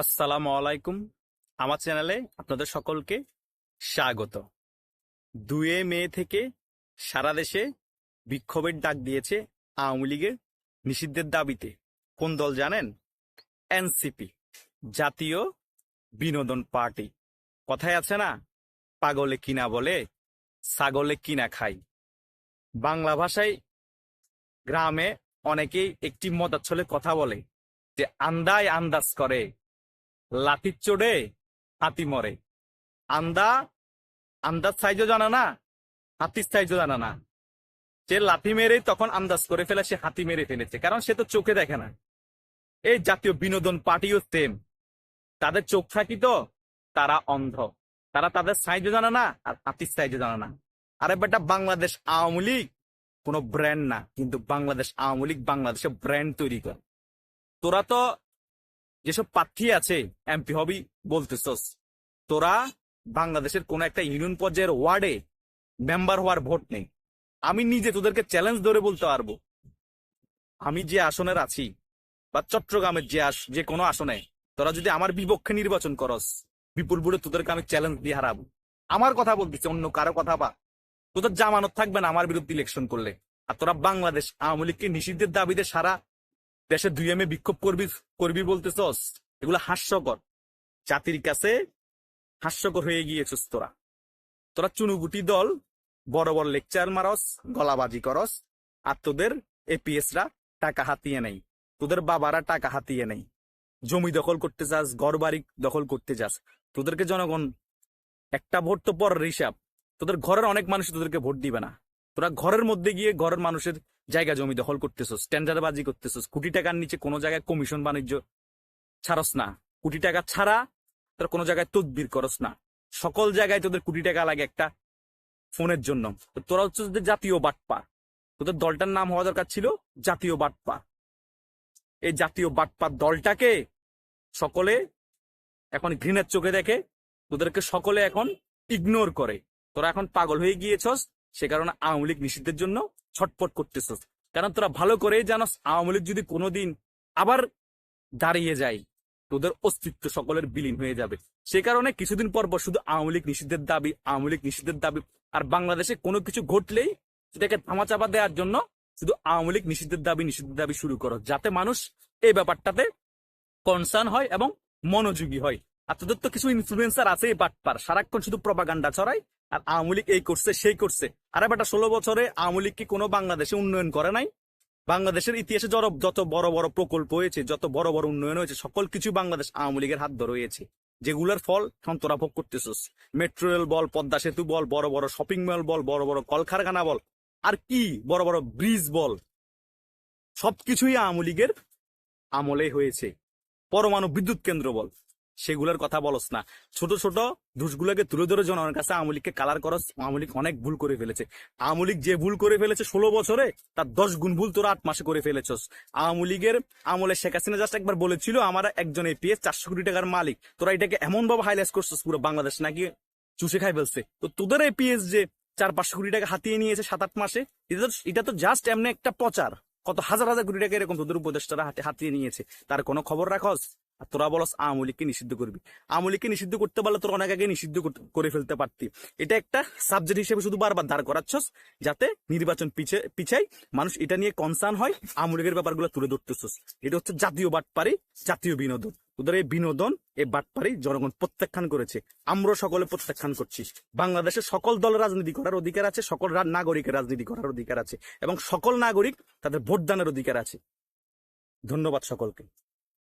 আসসালামু আলাইকুম। আমার চ্যানেলে আপনাদের সকলকে স্বাগত। দুয়ে মে থেকে সারা দেশে বিক্ষোভের ডাক দিয়েছে আওয়ামী লীগের নিষিদ্ধের দাবিতে। কোন দল জানেন? এনসিপি, জাতীয় বিনোদন পার্টি। কথায় আছে না, পাগলে কিনা বলে, ছাগলে কিনা খাই। বাংলা ভাষায় গ্রামে অনেকেই একটি মজার ছলে কথা বলে যে আন্দায় আন্দাজ করে। লাঠির চোড়ে হাতি মরে। আন্দা, আন্দাজ সাইজও জানা না, হাতির সাইজও জানা না। যে লাঠি মেরে তখন আন্দাজ করে ফেলে, সে হাতি মেরে ফেলেছে। কারণ সে তো চোখে দেখে না। এই জাতীয় বিনোদন পার্টিও সেম তাদের চোখ থাকি তো, তারা অন্ধ। তারা তাদের সাইজও জানে না, আর হাতির সাইজও জানে না। আরে বেটা, বাংলাদেশ আওয়ামী লীগ কোনো ব্র্যান্ড না। কিন্তু বাংলাদেশ আওয়ামী লীগ বাংলাদেশে ব্র্যান্ড তৈরি করে। তোরা তো যেসব প্রার্থী আছে, এমপি হবি বলতেছস, তোরা বাংলাদেশের কোন একটা ইউনিয়ন পর্যায়ের ওয়ার্ডে মেম্বার হওয়ার ভোট নেই। আমি নিজে তোদেরকে চ্যালেঞ্জ ধরে বলতে পারব। আমি যে আসনের আছি, বা চট্টগ্রামের যে আস, যে কোনো আসনে, তোরা যদি আমার বিপক্ষে নির্বাচন করস, বিপুল বুড়ে তোদেরকে আমি চ্যালেঞ্জ দিয়ে হারাবো। আমার কথা বলতেছি, অন্য কারও কথা বা। তোদের জামানত থাকবে না আমার বিরুদ্ধে ইলেকশন করলে। আর তোরা বাংলাদেশ আওয়ামী লীগকে নিষিদ্ধের দাবিতে সারা দেশে দুই এমে বিক্ষোভ করবি করবি বলতেছস, এগুলো হাস্যকর। জাতির কাছে হাস্যকর হয়ে গিয়েছিস তোরা। তোরা চুনুগুটি দল, বড় বড় লেকচার মারস, গলাবাজি করস, আর তোদের এপিএস রা টাকা হাতিয়ে নেই। তোদের বাবারা টাকা হাতিয়ে নেই। জমি দখল করতে চাস ঘর বাড়ি দখল করতে চাস তোদেরকে জনগণ, একটা ভোট তো পরের হিসাব। তোদের ঘরের অনেক মানুষ তোদেরকে ভোট দিবে না। তোরা ঘরের মধ্যে গিয়ে ঘরের মানুষের জায়গা জমি দখল করতেছস, টেন্ডারবাজি করতেছস, কোটি টাকার নিচে কোনো জায়গায় কমিশন বাণিজ্য ছাড়স না। কোটি টাকা ছাড়া তোরা কোনো জায়গায় তদবির করস না। সকল জায়গায় তোদের কোটি টাকা লাগে একটা ফোনের জন্য। তোরা হচ্ছে যে জাতীয় বাটপা তোদের দলটার নাম হওয়া দরকার ছিল জাতীয় বাটপা এই জাতীয় বাটপা দলটাকে সকলে এখন ঘৃণের চোখে দেখে, তোদেরকে সকলে এখন ইগনোর করে। তোরা এখন পাগল হয়ে গিয়েছস সে কারণে আওয়ামী লীগ নিষিদ্ধের জন্য ছটপট করতেছস কারণ তোরা ভালো করেই জানোস, আওয়ামী লীগ যদি কোনোদিন আবার দাঁড়িয়ে যায়, তোদের অস্তিত্ব সকলের বিলীন হয়ে যাবে। সে কারণে কিছুদিন পর পর শুধু আওয়ামী লীগ নিষিদ্ধের দাবি, আওয়ামী লীগ নিষিদ্ধের দাবি, আর বাংলাদেশে কোনো কিছু ঘটলেই সেটাকে ধামাচাপা দেওয়ার জন্য শুধু আওয়ামী লীগ নিষিদ্ধের দাবি নিষিদ্ধের দাবি শুরু করো, যাতে মানুষ এই ব্যাপারটাতে কনসার্ন হয় এবং মনোযোগী হয়। আর তোদের তো কিছু ইনফ্লুয়েন্সার আছে বাটপার। সারাক্ষণ শুধু প্রপাগান্ডা ছড়ায়, আর আওয়ামী লীগ এই করছে, সেই করছে। আরে বেটা, ষোলো বছরে আওয়ামী লীগ কি কোনো বাংলাদেশে উন্নয়ন করে নাই? বাংলাদেশের ইতিহাসে যত যত বড় বড় প্রকল্প হয়েছে, যত বড় বড় উন্নয়ন হয়েছে, সকল কিছু বাংলাদেশ আওয়ামী লীগের হাত ধরে হয়েছে যেগুলোর ফল এখন তোরা ভোগ করতেছিস। মেট্রো রেল বল, পদ্মা সেতু বল, বড় বড় শপিং মল বল, বড় বড় কলকারখানা বল, আর কি বড় বড় ব্রিজ বল, সবকিছুই আওয়ামী লীগের আমলে হয়েছে। পরমাণু বিদ্যুৎ কেন্দ্র বল। সেগুলোর কথা বলস না। ছোট ছোট দোষগুলোকে তুলে ধরে জনগণের কাছে আওয়ামী লীগকে কালার করস। আওয়ামী লীগ অনেক ভুল করে ফেলেছে। আওয়ামী লীগ যে ভুল করে ফেলেছে ষোলো বছরে, তার দশ গুণ ভুল তোরা আট মাসে করে ফেলেছস। আওয়ামী লীগের আমলে শেখ হাসিনা জাস্ট একবার বলেছিল, আমার একজন এপিএস চারশো কোটি টাকার মালিক। তোরা এটাকে এমন ভাবে হাইলাইট করছিস পুরো বাংলাদেশ নাকি চুষে খাই ফেলছে? তো তোদের এপিএস যে চার, পাঁচশো কোটি টাকা হাতিয়ে নিয়েছে সাত, আট মাসে, এটা তো এটা তো জাস্ট এমনি একটা প্রচার। কত হাজার হাজার কোটি টাকা এরকম তোদের উপদেষ্টারা হাতে হাতিয়ে নিয়েছে। তার কোনো খবর রাখস? আর তোরা বলস আওয়ামী লীগকে নিষিদ্ধ করবি। আওয়ামী লীগকে নিষিদ্ধ করতে পারলে তোর অনেক আগে নিষিদ্ধ করে ফেলতে পারতি। এটা একটা সাবজেক্ট হিসেবে শুধু বারবার দাঁড় করাচ্ছস, যাতে নির্বাচন পিছে, পিছাই মানুষ এটা নিয়ে কনসার্ন হয় আওয়ামী লীগের ব্যাপারগুলো তুলে ধরতেছস। এটা হচ্ছে জাতীয় বাটপারি, জাতীয় বিনোদন। তোদের এই বিনোদন এই বাটপারি জনগণ প্রত্যাখ্যান করেছে। আমরা সকলে প্রত্যাখ্যান করছি। বাংলাদেশের সকল দল রাজনীতি করার অধিকার আছে, সকল নাগরিকের রাজনীতি করার অধিকার আছে, এবং সকল নাগরিক তাদের ভোটদানের অধিকার আছে। ধন্যবাদ সকলকে।